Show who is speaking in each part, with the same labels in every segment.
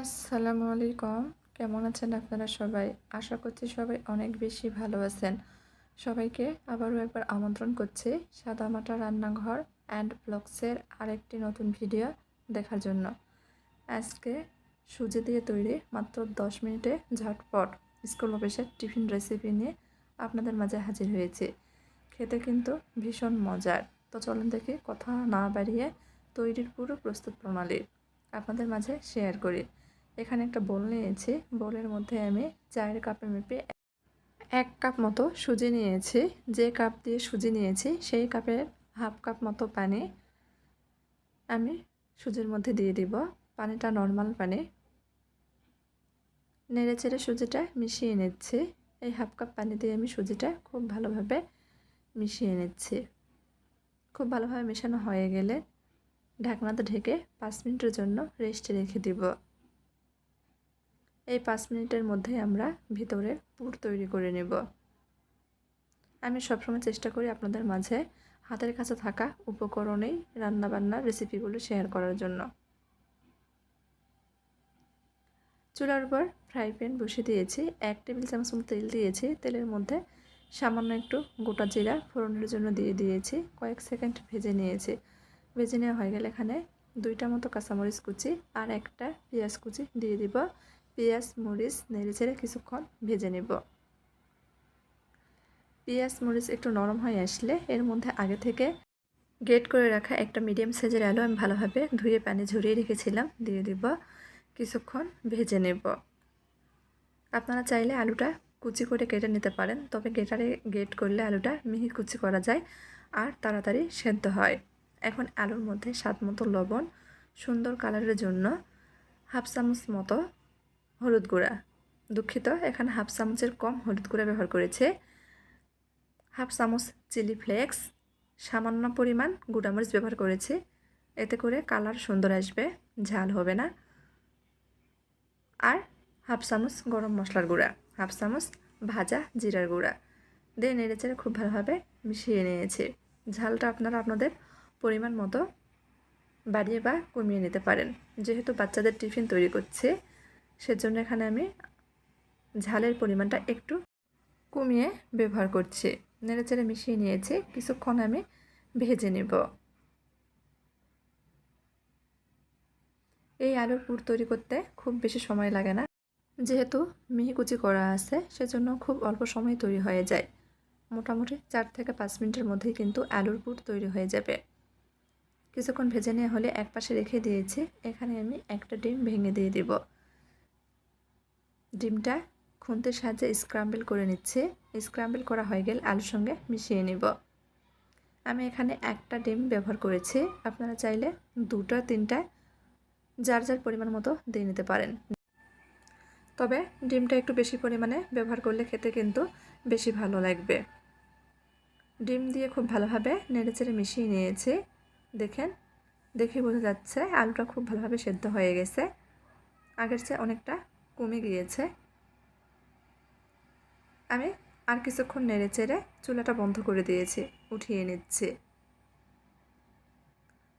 Speaker 1: আসসালামু আলাইকুম কেমন আছেন আপনারা সবাই? আশা করছি সবাই অনেক বেশি ভালো আছেন। সবাইকে আবারও একবার আমন্ত্রণ করছি সাদামাটা রান্নাঘর অ্যান্ড ব্লগসের আরেকটি নতুন ভিডিও দেখার জন্য। আজকে সুজি দিয়ে তৈরি মাত্র দশ মিনিটে ঝটপট স্কুল অফিসের টিফিন রেসিপি নিয়ে আপনাদের মাঝে হাজির হয়েছি। খেতে কিন্তু ভীষণ মজার। তো চলুন দেখি কথা না বাড়িয়ে তৈরির পুরো প্রস্তুত প্রণালী আপনাদের মাঝে শেয়ার করি। এখানে একটা বোল নিয়েছি। বোলের মধ্যে আমি চায়ের কাপে মেপে এক কাপ মতো সুজি নিয়েছি। যে কাপ দিয়ে সুজি নিয়েছি, সেই কাপের হাফ কাপ মতো পানি আমি সুজির মধ্যে দিয়ে দিব। পানিটা নর্মাল পানি। নেড়ে চেড়ে সুজিটা মিশিয়ে নিচ্ছি। এই হাফ কাপ পানি দিয়ে আমি সুজিটা খুব ভালোভাবে মিশিয়ে নিচ্ছি। খুব ভালোভাবে মেশানো হয়ে গেলে ঢাকনাতে ঢেকে পাঁচ মিনিটের জন্য রেস্টে রেখে দিব। এই পাঁচ মিনিটের মধ্যে আমরা ভিতরে পুর তৈরি করে নেব। আমি সবসময় চেষ্টা করি আপনাদের মাঝে হাতের কাছে থাকা উপকরণেই রান্নাবান্নার রেসিপিগুলো শেয়ার করার জন্য। চুলার উপর ফ্রাই প্যান বসিয়ে দিয়েছি, এক টেবিল চামচ তেল দিয়েছি, তেলের মধ্যে সামান্য একটু গোটা জিরা ফোড়নের জন্য দিয়ে দিয়েছি, কয়েক সেকেন্ড ভেজে নিয়েছি। ভেজে নেওয়া হয়ে গেলে এখানে দুইটা মতো কাঁচামরিচ কুচি আর একটা পেঁয়াজ কুচি দিয়ে দিব। পেঁয়াজ মরিচ নেড়ে ছেড়ে কিছুক্ষণ ভেজে নেব। পেঁয়াজ মরিচ একটু নরম হয়ে আসলে এর মধ্যে আগে থেকে গেট করে রাখা একটা মিডিয়াম সাইজের আলু আমি ভালোভাবে ধুয়ে পানি ঝরিয়ে রেখেছিলাম, দিয়ে দিব কিছুক্ষণ ভেজে নেব। আপনারা চাইলে আলুটা কুচি করে কেটে নিতে পারেন, তবে গেটারে গেট করলে আলুটা মিহি কুচি করা যায় আর তাড়াতাড়ি সেদ্ধ হয়। এখন আলুর মধ্যে স্বাদ মতো লবণ, সুন্দর কালারের জন্য হাফ চামচ মতো হলুদ গুঁড়া। দুঃখিত, এখানে হাফ চামচের কম হলুদ গুঁড়া ব্যবহার করেছে। হাফ চামচ চিলি ফ্লেক্স, সামান্য পরিমাণ গুঁড়ামরিচ ব্যবহার করেছে। এতে করে কালার সুন্দর আসবে, ঝাল হবে না। আর হাফ চামচ গরম মশলার গুঁড়া, হাফ চামচ ভাজা জিরার গুঁড়া দিয়ে নেড়েচেড়ে খুব ভালোভাবে মিশিয়ে নিয়েছে। ঝালটা আপনারা আপনাদের পরিমাণ মতো বাড়িয়ে বা কমিয়ে নিতে পারেন। যেহেতু বাচ্চাদের টিফিন তৈরি করছে সেজন্য এখানে আমি ঝালের পরিমাণটা একটু কমিয়ে ব্যবহার করছি। নেড়েচেড়ে মিশিয়ে নিয়েছি। কিছুক্ষণ আমি ভেজে নেব। এই আলুর পুর তৈরি করতে খুব বেশি সময় লাগে না। যেহেতু মিহিকুচি করা আছে, সেজন্য খুব অল্প সময় তৈরি হয়ে যায়। মোটামুটি চার থেকে পাঁচ মিনিটের মধ্যেই কিন্তু আলুর পুর তৈরি হয়ে যাবে। কিছুক্ষণ ভেজে নেওয়া হলে এক পাশে রেখে দিয়েছি। এখানে আমি একটা ডিম ভেঙে দিয়ে দিব। ডিমটা খুন্তির সাহায্যে স্ক্রাম্বেল করে নিচ্ছে। স্ক্রাম্বেল করা হয়ে গেলে আলুর সঙ্গে মিশিয়ে নিব। আমি এখানে একটা ডিম ব্যবহার করেছি। আপনারা চাইলে দুটো, তিনটা, যার যার পরিমাণ মতো দিয়ে নিতে পারেন। তবে ডিমটা একটু বেশি পরিমাণে ব্যবহার করলে খেতে কিন্তু বেশি ভালো লাগবে। ডিম দিয়ে খুব ভালোভাবে নেড়েচেড়ে মিশিয়ে নিয়েছি। দেখেন, দেখে বোঝা যাচ্ছে আলুটা খুব ভালোভাবে সেদ্ধ হয়ে গেছে। আগের চেয়ে অনেকটা কমে গিয়েছে। আমি আর কিছুক্ষণ নেড়ে চেড়ে চুলাটা বন্ধ করে দিয়েছি, উঠিয়ে নিচ্ছি।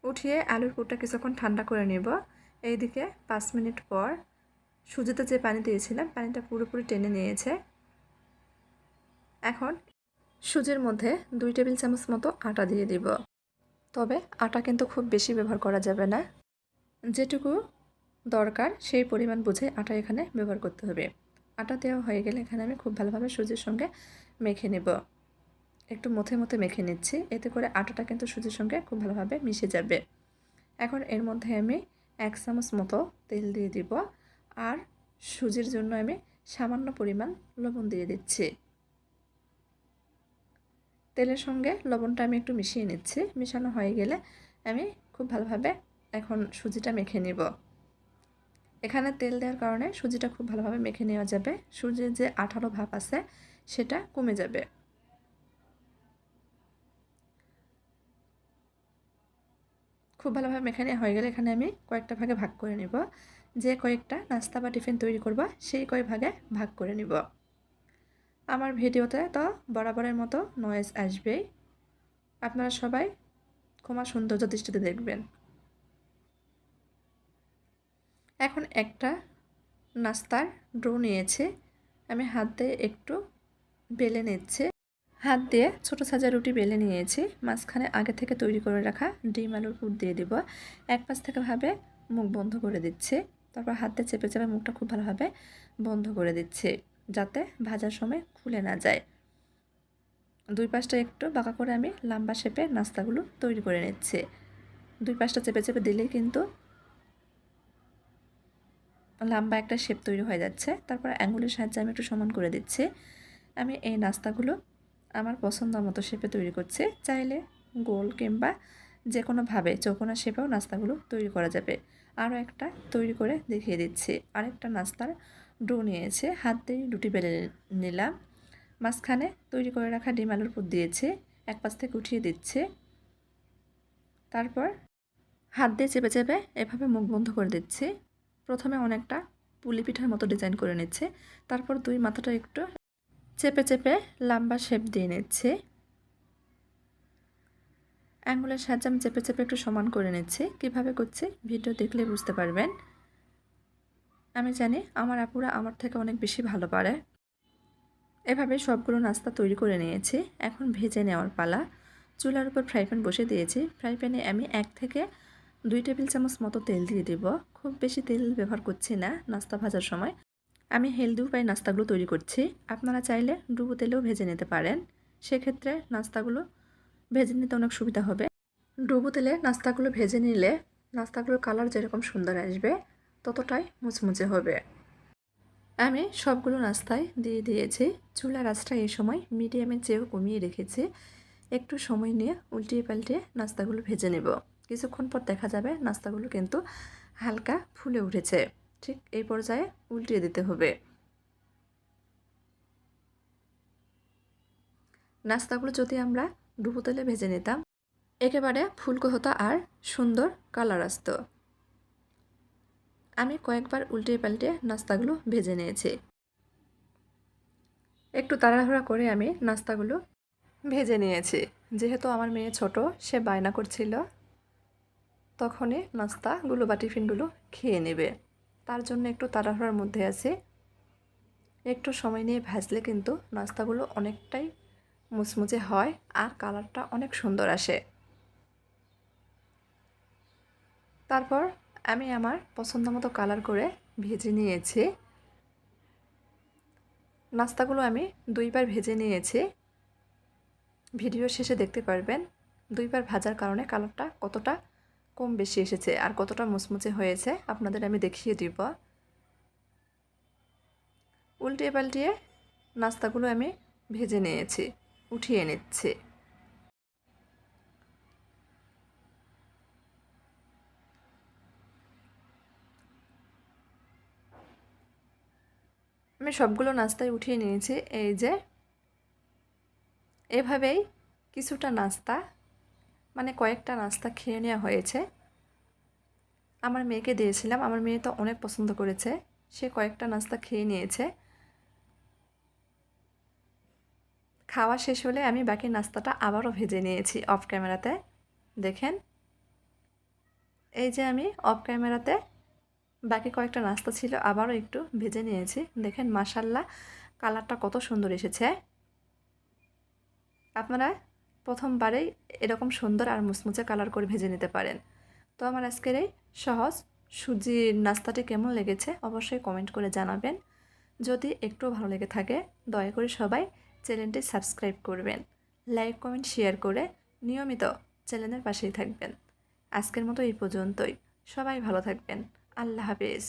Speaker 1: উঠিয়ে আলুর পুরটা কিছুক্ষণ ঠান্ডা করে নেব। এইদিকে পাঁচ মিনিট পর সুজিতে যে পানি দিয়েছিলাম, পানিটা পুরোপুরি টেনে নিয়েছে। এখন সুজির মধ্যে দুই টেবিল চামচ মতো আটা দিয়ে দিব। তবে আটা কিন্তু খুব বেশি ব্যবহার করা যাবে না। যেটুকু দরকার, সেই পরিমাণ বুঝে আটা এখানে ব্যবহার করতে হবে। আটা দেওয়া হয়ে গেলে এখানে আমি খুব ভালোভাবে সুজির সঙ্গে মেখে নেব। একটু মথে মথে মেখে নিচ্ছি, এতে করে আটাটা কিন্তু সুজির সঙ্গে খুব ভালোভাবে মিশে যাবে। এখন এর মধ্যে আমি এক চামচ মতো তেল দিয়ে দিব আর সুজির জন্য আমি সামান্য পরিমাণ লবণ দিয়ে দিচ্ছি। তেলের সঙ্গে লবণটা আমি একটু মিশিয়ে নিচ্ছি, মিশানো হয়ে গেলে আমি খুব ভালোভাবে এখন সুজিটা মেখে নিব। এখানে তেল দেওয়ার কারণে সুজিটা খুব ভালোভাবে মেখে নেওয়া যাবে। সুজির যে আঠালো ভাব আছে, সেটা কমে যাবে। খুব ভালোভাবে মেখে নেওয়া হয়ে গেলে এখানে আমি কয়েকটা ভাগে ভাগ করে নেব। যে কয়েকটা নাস্তা বা টিফিন তৈরি করব, সেই কয়েক ভাগে ভাগ করে নিব। আমার ভিডিওতে তো বরাবরের মতো নয়েজ আসবেই। আপনারা সবাই ক্ষমা সৌন্দর্য দৃষ্টিতে দেখবেন। এখন একটা নাস্তার ডো নিয়েছে। আমি হাত দিয়ে একটু বেলে নিচ্ছে। হাত দিয়ে ছোটো সাজা রুটি বেলে নিয়েছি। মাঝখানে আগে থেকে তৈরি করে রাখা ডিম আলুর পুর দিয়ে দিব। এক পাশ থেকে ভাবে মুখ বন্ধ করে দিচ্ছে। তারপর হাত চেপে চেপে মুখটা খুব ভালোভাবে বন্ধ করে দিচ্ছে যাতে ভাজার সময় খুলে না যায়। দুই পাশটা একটু বাঁকা করে আমি লম্বা শেপে নাস্তাগুলো তৈরি করে নিচ্ছি। দুই পাশটা চেপে চেপে দিলেই কিন্তু লম্বা একটা শেপ তৈরি হয়ে যাচ্ছে। তারপর অ্যাঙ্গুলের সাহায্যে আমি একটু সমান করে দিচ্ছি। আমি এই নাস্তাগুলো আমার পছন্দ মতো শেপে তৈরি করছি। চাইলে গোল কিংবা যে কোনোভাবে চৌকোনা শেপেও নাস্তাগুলো তৈরি করা যাবে। আরও একটা তৈরি করে দেখিয়ে দিচ্ছি। আরেকটা নাস্তার ডো নিয়েছে। হাত দিয়ে রুটি বেলে নিলাম। মাঝখানে তৈরি করে রাখা ডিম আলুর পুর দিয়েছে। এক পাশ থেকে উঠিয়ে দিচ্ছে। তারপর হাত দিয়ে চেপে চেপে এভাবে মুখ বন্ধ করে দিচ্ছি। প্রথমে অনেকটা পুলি পিঠার মতো ডিজাইন করে নিচ্ছে। তারপর দুই মাথাটা একটু চেপে চেপে লম্বা শেপ দিয়ে নিচ্ছে। অ্যাঙ্গুলের সাহায্যে আমি চেপে চেপে একটু সমান করে নিচ্ছি। কীভাবে করছি ভিডিও দেখলে বুঝতে পারবেন। আমি জানি আমার আপুরা আমার থেকে অনেক বেশি ভালো পারে। এভাবে সবগুলো নাস্তা তৈরি করে নিয়েছি। এখন ভেজে নেওয়ার পালা। চুলার উপর ফ্রাই প্যান বসে দিয়েছি। ফ্রাই প্যানে আমি এক থেকে দুই টেবিল চামচ মতো তেল দিয়ে দেব। খুব বেশি তেল ব্যবহার করছি না নাস্তা ভাজার সময়। আমি হেলদি উপায়ে নাস্তাগুলো তৈরি করছি। আপনারা চাইলে ডুবো তেলেও ভেজে নিতে পারেন। সেক্ষেত্রে নাস্তাগুলো ভেজে নিতে অনেক সুবিধা হবে। ডুবো তেলে নাস্তাগুলো ভেজে নিলে নাস্তাগুলোর কালার যেরকম সুন্দর আসবে, ততটাই মুচমুচে হবে। আমি সবগুলো নাস্তায় দিয়ে দিয়েছি। চুলার আঁচটা এই সময় মিডিয়ামের চেয়েও কমিয়ে রেখেছি। একটু সময় নিয়ে উল্টিয়ে পাল্টিয়ে নাস্তাগুলো ভেজে নেব। কিছুক্ষণ পর দেখা যাবে নাস্তাগুলো কিন্তু হালকা ফুলে উঠেছে। ঠিক এই পর্যায়ে উল্টিয়ে দিতে হবে। নাস্তাগুলো যদি আমরা ডুবো তেলে ভেজে নিতাম, একেবারে ফুলকো হতো আর সুন্দর কালার আসতো। আমি কয়েকবার উল্টে পাল্টে নাস্তাগুলো ভেজে নিয়েছি। একটু তাড়াহুড়া করে আমি নাস্তাগুলো ভেজে নিয়েছি। যেহেতু আমার মেয়ে ছোট, সে বায়না করছিল। তখনই নাস্তাগুলো বা টিফিনগুলো খেয়ে নেবে। তার জন্য একটু তাড়াহুড়ার মধ্যে আছে। একটু সময় নিয়ে ভাজলে কিন্তু নাস্তাগুলো অনেকটাই মুচমুচে হয় আর কালারটা অনেক সুন্দর আসে। তারপর আমি আমার পছন্দ মতো কালার করে ভেজে নিয়েছি। নাস্তাগুলো আমি দুইবার ভেজে নিয়েছি। ভিডিও শেষে দেখতে পারবেন দুইবার ভাজার কারণে কালারটা কতটা কম বেশি এসেছে আর কতটা মুচমুচে হয়েছে, আপনাদের আমি দেখিয়ে দিব। উল্টিয়ে পাল্টিয়ে নাস্তাগুলো আমি ভেজে নিয়েছি, উঠিয়ে নিচ্ছি। আমি সবগুলো নাস্তায় উঠিয়ে নিয়েছি, এই যে এভাবেই কিছুটা নাস্তা মানে কয়েকটা নাস্তা খেয়ে নেওয়া হয়েছে। আমার মেয়েকে দিয়েছিলাম। আমার মেয়ে তো অনেক পছন্দ করেছে। সে কয়েকটা নাস্তা খেয়ে নিয়েছে। খাওয়া শেষ হলে আমি বাকি নাস্তাটা আবারও ভেজে নিয়েছি অফ ক্যামেরাতে। দেখেন। এই যে আমি অফ ক্যামেরাতে বাকি কয়েকটা নাস্তা ছিল আবারও একটু ভেজে নিয়েছি। দেখেন মাসাল্লা কালারটা কত সুন্দর এসেছে। আপনারা প্রথমবারেই এরকম সুন্দর আর মুচমুচে কালার করে ভেজে নিতে পারেন। তো আমার আজকের এই সহজ সুজির নাস্তাটি কেমন লেগেছে অবশ্যই কমেন্ট করে জানাবেন। যদি একটু ভালো লেগে থাকে, দয়া করে সবাই চ্যানেলটি সাবস্ক্রাইব করবেন। লাইক, কমেন্ট, শেয়ার করে নিয়মিত চ্যানেলের পাশেই থাকবেন। আজকের মতো এই পর্যন্তই। সবাই ভালো থাকবেন। আল্লাহ হাফেজ।